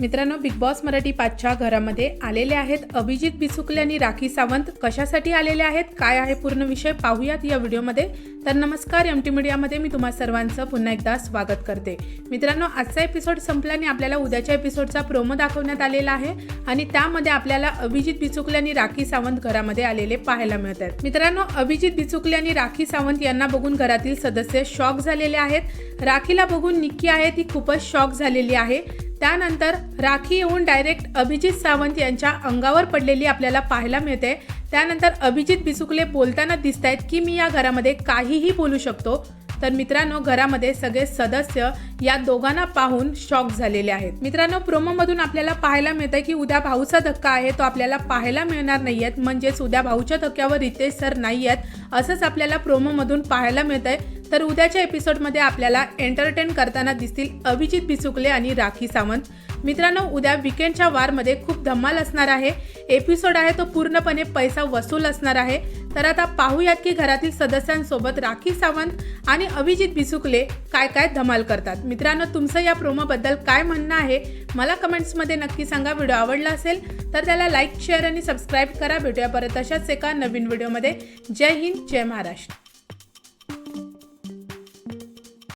मित्रांनो big boss Marathi पाचच्या घरामध्ये आलेले आहेत अभिजित बिचुकले आणि राखी सावंत. कशासाठी आलेले आहेत? काय आहे पूर्ण विषय? पाहूयात या व्हिडिओमध्ये. तर नमस्कार एम टी मीडियामध्ये मी तुम्हा सर्वांचं पुन्हा एकदा स्वागत करते. मित्रांनो आजचा एपिसोड संपल्याने आपल्याला उद्याच्या एपिसोडचा प्रोमो दाखवण्यात आलेला आहे. आणि त्यामध्ये आपल्याला अभिजित बिचुकले आणि राखी सावंत घरामध्ये आलेले पाहायला मिळत आहेत. मित्रांनो अभिजित बिचुकले आणि राखी सावंत यांना बघून घरातील सदस्य शॉक झालेले आहेत. राखीला बघून निक्की आहे ती खूपच शॉक झालेली आहे. त्यानंतर राखी येऊन डायरेक्ट अभिजित सावंत यांच्या अंगावर पडलेली आपल्याला पाहायला मिळते. त्यानंतर अभिजित बिसुकले बोलताना दिसत आहेत की मी या घरामध्ये काहीही बोलू शकतो. तर मित्रांनो घरामध्ये सगळे सदस्य या दोघांना पाहून शॉक झालेले आहेत. मित्रांनो प्रोमोमधून आपल्याला पाहायला मिळतंय की उद्या भाऊचा धक्का आहे तो आपल्याला पाहायला मिळणार नाही आहेत म्हणजेच उद्या भाऊच्या धक्क्यावर रितेश सर नाही आहेत असंच आपल्याला प्रोमोमधून पाहायला मिळतंय. तर उद्याच्या एपिसोडमध्ये आपल्याला एंटरटेन करताना दिसतील अभिजित बिसुकले आणि राखी सावंत. मित्रांनो उद्या विकेंडच्या वारमध्ये खूप धमाल असणार आहे. एपिसोड आहे तो पूर्णपणे पैसा वसूल असणार आहे. तर आता पाहूयात की घरातील सदस्यांसोबत राखी सावंत आणि अभिजित बिसुकले काय काय धमाल करतात. मित्रांनो तुमचं या प्रोमोबद्दल काय म्हणणं आहे? मला कमेंट्समध्ये नक्की सांगा. व्हिडिओ आवडला असेल तर त्याला लाईक शेअर आणि सबस्क्राईब करा. भेटूया परत अशाच एका नवीन व्हिडिओमध्ये. जय हिंद जय महाराष्ट्र.